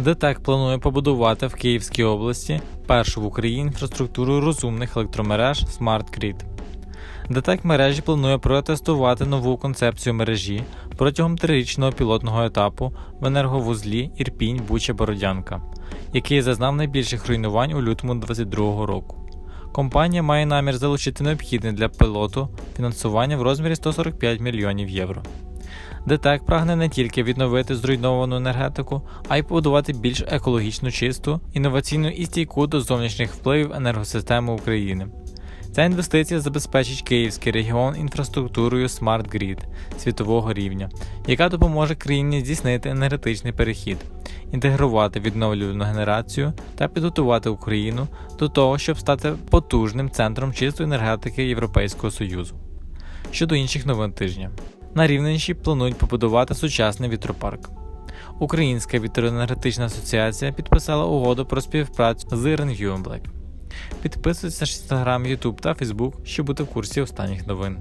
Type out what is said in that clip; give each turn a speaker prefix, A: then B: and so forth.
A: ДТЕК планує побудувати в Київській області першу в Україні інфраструктуру розумних електромереж Smart Grid. ДТЕК мережі планує протестувати нову концепцію мережі протягом трирічного пілотного етапу в енерговузлі Ірпінь Буча Бородянка, який зазнав найбільших руйнувань у лютому 2022 року. Компанія має намір залучити необхідне для пілоту фінансування в розмірі 145 мільйонів євро. ДТЕК прагне не тільки відновити зруйновану енергетику, а й побудувати більш екологічно чисту, інноваційну і стійку до зовнішніх впливів енергосистеми України. Ця інвестиція забезпечить Київський регіон інфраструктурою Smart Grid світового рівня, яка допоможе країні здійснити енергетичний перехід, інтегрувати відновлювану генерацію та підготувати Україну до того, щоб стати потужним центром чистої енергетики Європейського Союзу. Щодо інших новин тижня, на Рівненщі планують побудувати сучасний вітропарк. Українська вітроенергетична асоціація підписала угоду про співпрацю з Renew Black. Підписуйтесь на інстаграм, Ютуб та Фейсбук, щоб бути в курсі останніх новин.